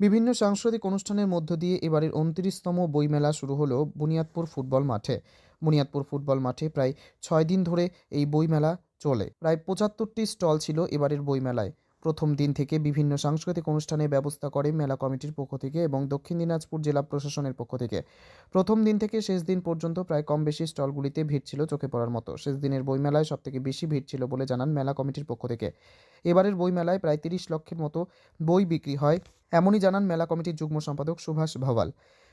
বিভিন্ন সাংস্কৃতিক অনুষ্ঠানের মধ্য দিয়ে এবারের উনত্রিশতম বইমেলা শুরু হলো বুনিয়াদপুর ফুটবল মাঠে। বুনিয়াদপুর ফুটবল মাঠে প্রায় ছয় দিন ধরে এই বইমেলা চলে। প্রায় পঁচাত্তরটি স্টল ছিল এবারের বইমেলায়। প্রথম দিন থেকে বিভিন্ন সাংস্কৃতিক অনুষ্ঠানের ব্যবস্থা করে মেলা কমিটির পক্ষ থেকে এবং দক্ষিণ দিনাজপুর জেলা প্রশাসনের পক্ষ থেকে। প্রথম দিন থেকে শেষ দিন পর্যন্ত প্রায় কম বেশি স্টলগুলিতে ভিড় ছিল চোখে পড়ার মতো। শেষ দিনের বইমেলায় সবথেকে বেশি ভিড় ছিল বলে জানান মেলা কমিটির পক্ষ থেকে। এবারের বইমেলায় প্রায় তিরিশ লক্ষের মতো বই বিক্রি হয় এমনই জানান মেলা কমিটির যুগ্ম সম্পাদক সুভাষ ভওয়াল।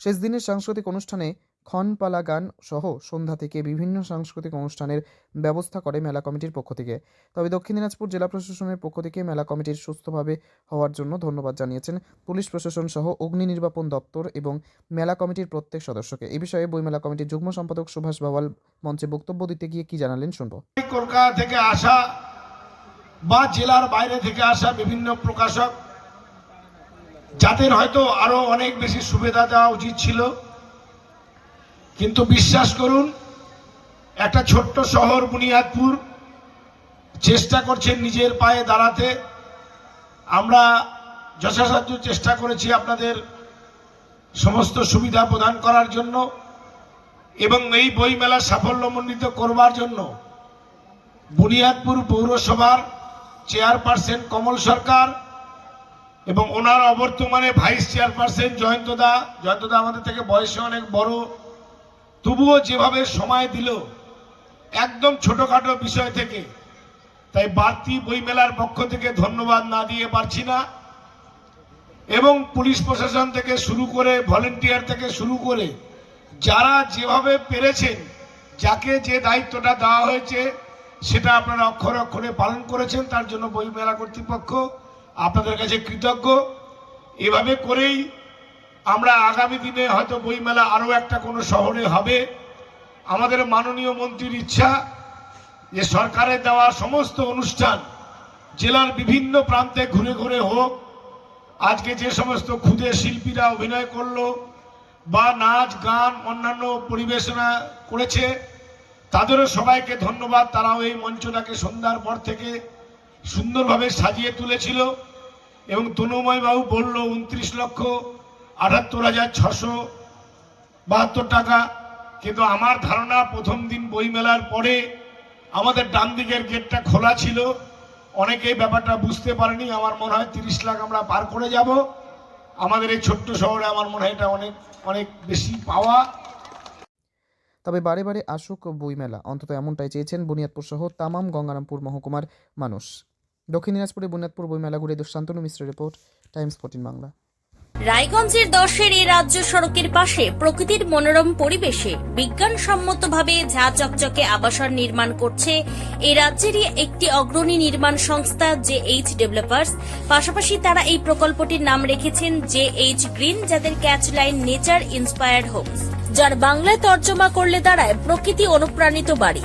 শেষ দিনের সাংস্কৃতিক অনুষ্ঠানে ক্ষণপালা গান সহ সন্ধ্যা থেকে বিভিন্ন সাংস্কৃতিক অনুষ্ঠানের ব্যবস্থা করে মেলা কমিটির পক্ষ থেকে। তবে দক্ষিণ দিনাজপুর জেলা প্রশাসনের পক্ষ থেকে মেলা কমিটির সুস্থভাবে হওয়ার জন্য ধন্যবাদ জানিয়েছেন পুলিশ প্রশাসন সহ অগ্নি নির্বাপন দপ্তর এবং মেলা কমিটির প্রত্যেক সদস্যকে। এ বিষয়ে বইমেলা কমিটির যুগ্ম সম্পাদক সুভাষ ভাওয়াল মঞ্চে বক্তব্য দিতে গিয়ে কি জানালেন শুনব। কলকাতা থেকে আসা বা জেলার বাইরে থেকে আসা বিভিন্ন প্রকাশক যাদের হয়তো আরও অনেক বেশি সুবিধা দেওয়া উচিত ছিল। কিন্তু বিশ্বাস করুন, একটা ছোট্ট শহর বুনিয়াদপুর, চেষ্টা করছেন নিজের পায়ে দাঁড়াতে। আমরা যথাসাধ্য চেষ্টা করেছি আপনাদের সমস্ত সুবিধা প্রদান করার জন্য এবং এই বইমেলা সাফল্যমণ্ডিত করবার জন্য বুনিয়াদপুর পৌরসভার চেয়ারপারসন কমল সরকার এবং ওনার অবর্তমানে ভাইস চেয়ারপারসন জয়ন্তদা জয়ন্তদা আমাদের থেকে বয়সে অনেক বড়। তবুও যেভাবে সময় দিল, একদম ছোটখাটো বিষয় থেকে, তাই বাড়তি বইমেলার পক্ষ থেকে ধন্যবাদ না দিয়ে পারছি না। এবং পুলিশ প্রশাসন থেকে শুরু করে, ভলেন্টিয়ার থেকে শুরু করে, যারা যেভাবে পেরেছেন, যাকে যে দায়িত্বটা দেওয়া হয়েছে, সেটা আপনারা অক্ষরে অক্ষরে পালন করেছেন, তার জন্য বইমেলা কর্তৃপক্ষ আপনাদের কাছে কৃতজ্ঞ। এভাবে করেই আমরা আগামী দিনে হয়তো বইমেলা আরও একটা কোনো শহরে হবে। আমাদের মাননীয় মন্ত্রীর ইচ্ছা যে সরকারের দেওয়া সমস্ত অনুষ্ঠান জেলার বিভিন্ন প্রান্তে ঘুরে ঘুরে হোক। আজকে যে সমস্ত ক্ষুদে শিল্পীরা অভিনয় করল বা নাচ, গান, অন্যান্য পরিবেশনা করেছে, তাদেরও সবাইকে ধন্যবাদ। তারাও এই মঞ্চটাকে সন্ধ্যার পর থেকে সুন্দরভাবে সাজিয়ে তুলেছিল এবং তনুময় বাবু বলল, উনত্রিশ লক্ষ আটাত্তর হাজার ছশো বাহাত্তর টাকা। কিন্তু আমার ধারণা, প্রথম দিন বইমেলার পরে আমাদের ডান দিকের গেটটা খোলা ছিল। অনেকেই ব্যাপারটা বুঝতে পারেনি। আমার মনে হয় তিরিশ লাখ আমরা পার করে যাব। আমাদের এই ছোট্ট শহরে আমার মনে হয় এটা অনেক অনেক বেশি পাওয়া। তবে বারে বারে আসুক বইমেলা। অন্তত এমনটাই চেয়েছেন বুনিয়াদপুর সহ তামাম গঙ্গারামপুর মহকুমার মানুষ। দক্ষিণ দিনাজপুরে বুনিয়াদপুর বইমেলা ঘুরে শান্তনু মিশ্রের রিপোর্ট, টাইমস ফোর্টিন বাংলা। রায়গঞ্জের দশের এই রাজ্য সড়কের পাশে প্রকৃতির মনোরম পরিবেশে বিজ্ঞানসম্মতভাবে ঝা চকচকে আবাসন নির্মাণ করছে এই রাজ্যেরই একটি অগ্রণী নির্মাণ সংস্থা জে এইচ ডেভেলপার্স। পাশাপাশি তারা এই প্রকল্পটির নাম রেখেছেন জে এইচ গ্রিন, যাদের catch line nature inspired homes, যার বাংলায় তর্জমা করলে দাঁড়ায় প্রকৃতি অনুপ্রাণিত বাড়ি।